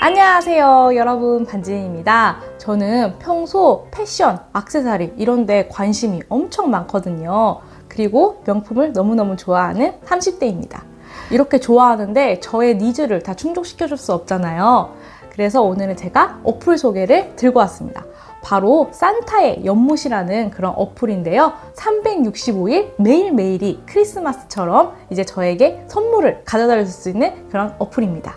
안녕하세요 여러분. 반지입니다. 저는 평소 패션, 악세사리 이런 데 관심이 엄청 많거든요. 그리고 명품을 너무너무 좋아하는 30대입니다. 이렇게 좋아하는데 저의 니즈를 다 충족시켜줄 수 없잖아요. 그래서 오늘은 제가 어플 소개를 들고 왔습니다. 바로 산타의 연못이라는 그런 어플인데요. 365일 매일매일이 크리스마스처럼 이제 저에게 선물을 가져다 줄 수 있는 그런 어플입니다.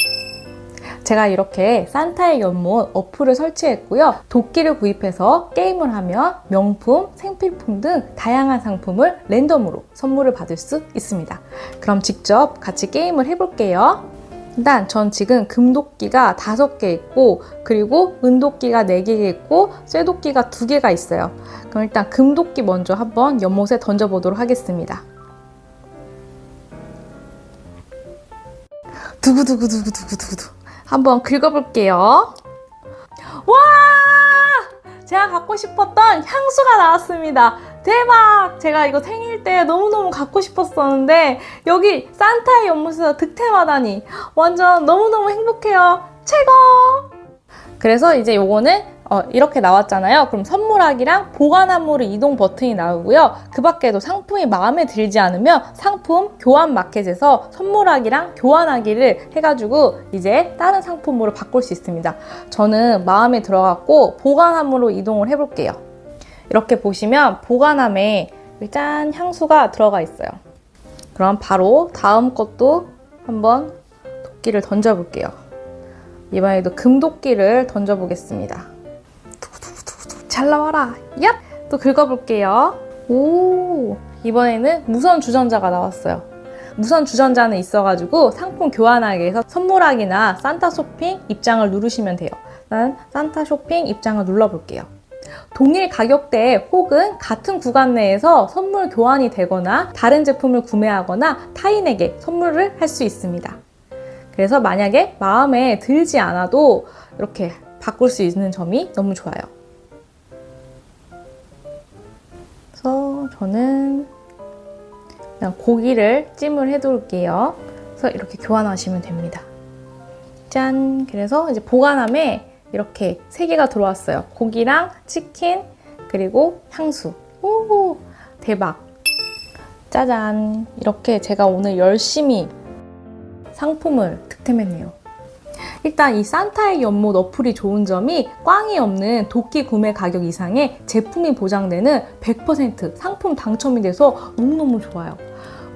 제가 이렇게 산타의 연못 어플을 설치했고요. 도끼를 구입해서 게임을 하면 명품, 생필품 등 다양한 상품을 랜덤으로 선물을 받을 수 있습니다. 그럼 직접 같이 게임을 해볼게요. 일단 전 지금 금도끼가 5개 있고 그리고 은도끼가 4개 있고 쇠도끼가 2개가 있어요. 그럼 일단 금도끼 먼저 한번 연못에 던져보도록 하겠습니다. 두구두구두구두구두구 한번 긁어볼게요. 와! 제가 갖고 싶었던 향수가 나왔습니다. 대박! 제가 이거 생일 때 너무너무 갖고 싶었었는데 여기 산타의 연못에서 득템하다니 완전 너무너무 행복해요. 최고! 그래서 이제 요거는 어, 이렇게 나왔잖아요. 그럼 선물하기랑 보관함으로 이동 버튼이 나오고요. 그 밖에도 상품이 마음에 들지 않으면 상품 교환 마켓에서 선물하기랑 교환하기를 해가지고 이제 다른 상품으로 바꿀 수 있습니다. 저는 마음에 들어갖고 보관함으로 이동을 해볼게요. 이렇게 보시면 보관함에 짠 향수가 들어가 있어요. 그럼 바로 다음 것도 한번 도끼를 던져볼게요. 이번에도 금도끼를 던져보겠습니다. 잘 나와라. 얍! 또 긁어볼게요. 오! 이번에는 무선 주전자가 나왔어요. 무선 주전자는 있어가지고 상품 교환하기 위해서 선물하기나 산타 쇼핑 입장을 누르시면 돼요. 난 산타 쇼핑 입장을 눌러볼게요. 동일 가격대에 혹은 같은 구간 내에서 선물 교환이 되거나 다른 제품을 구매하거나 타인에게 선물을 할 수 있습니다. 그래서 만약에 마음에 들지 않아도 이렇게 바꿀 수 있는 점이 너무 좋아요. 저는 그냥 고기를 찜을 해둘게요. 그래서 이렇게 교환하시면 됩니다. 짠! 그래서 이제 보관함에 이렇게 세 개가 들어왔어요. 고기랑 치킨, 그리고 향수. 오! 대박! 짜잔! 이렇게 제가 오늘 열심히 상품을 득템했네요. 일단 이 산타의 연못 어플이 좋은 점이 꽝이 없는 도끼 구매 가격 이상의 제품이 보장되는 100% 상품 당첨이 돼서 너무너무 좋아요.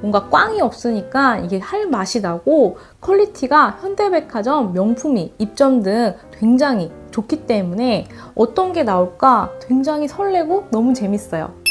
뭔가 꽝이 없으니까 이게 할 맛이 나고 퀄리티가 현대백화점 명품이 입점 등 굉장히 좋기 때문에 어떤 게 나올까 굉장히 설레고 너무 재밌어요.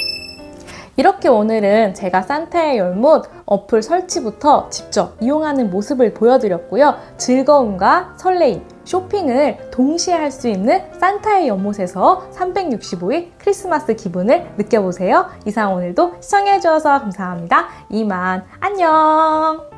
이렇게 오늘은 제가 산타의 열못 어플 설치부터 직접 이용하는 모습을 보여드렸고요. 즐거움과 설레임, 쇼핑을 동시에 할 수 있는 산타의 연못에서 365일 크리스마스 기분을 느껴보세요. 이상 오늘도 시청해주셔서 감사합니다. 이만 안녕!